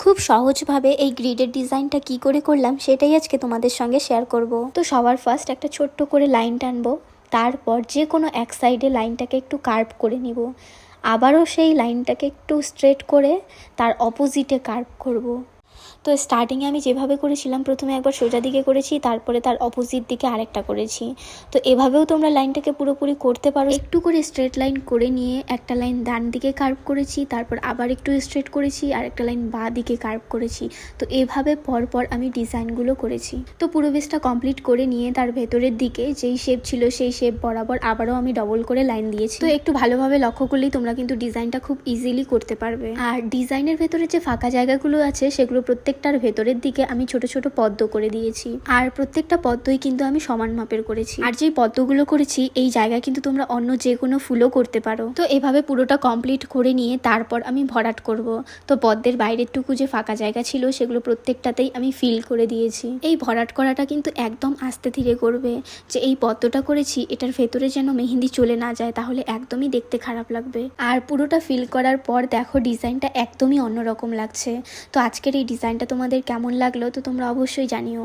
খুব সহজভাবে এই গ্রিডের ডিজাইনটা কি করে করলাম সেটাই আজকে তোমাদের সঙ্গে শেয়ার করব তো সবার ফার্স্ট একটা ছোট্ট করে লাইন টানবো, তারপর যে কোনো এক সাইডে লাইনটাকে একটু কার্ভ করে নিব আবারও সেই লাইনটাকে একটু স্ট্রেট করে তার অপোজিটে কার্ভ করব। তো স্টার্টিংয়ে আমি যেভাবে করেছিলাম, প্রথমে একবার সোজা দিকে করেছি, তারপরে তার অপোজিট দিকে আরেকটা করেছি। তো এভাবেও তোমরা লাইনটাকে পুরোপুরি করতে পারো। একটু করে স্ট্রেট লাইন করে নিয়ে একটা লাইন ডান দিকে কার্ভ করেছি, তারপর আবার একটু স্ট্রেট করেছি, আর একটা লাইন বা দিকে কার্ভ করেছি। তো এভাবে পরপর আমি ডিজাইনগুলো করেছি। তো পুরো বেসটা কমপ্লিট করে নিয়ে তার ভেতরের দিকে যেই শেপ ছিল, সেই শেপ বরাবর আবারও আমি ডবল করে লাইন দিয়েছি। তো একটু ভালোভাবে লক্ষ্য করলেই তোমরা কিন্তু ডিজাইনটা খুব ইজিলি করতে পারবে। আর ডিজাইনের ভেতরে যে ফাঁকা জায়গাগুলো আছে, সেগুলো প্রত্যেকটার ভেতরের দিকে আমি ছোট ছোট পদ্ম করে দিয়েছি। আর প্রত্যেকটা পদ্মই কিন্তু আমি সমান মাপের করেছি। আর যেই পদ্মগুলো করেছি, এই জায়গায় কিন্তু তোমরা অন্য যে কোনো ফুলও করতে পারো। তো এভাবে পুরোটা কমপ্লিট করে নিয়ে তারপর আমি ভরাট করব। তো পদ্মের বাইরের টুকু যে ফাঁকা জায়গা ছিল, সেগুলো প্রত্যেকটাতেই আমি ফিল করে দিয়েছি। এই ভরাট করাটা কিন্তু একদম আস্তে ধীরে করবে। যে এই পদ্মটা করেছি, এটার ভেতরে যেন মেহেন্দি চলে না যায়, তাহলে একদমই দেখতে খারাপ লাগবে। আর পুরোটা ফিল করার পর দেখো, ডিজাইনটা একদমই অন্যরকম লাগছে। তো আজকের এই ডিজাইনটা তোমাদের কেমন লাগল তো তোমরা অবশ্যই জানিও।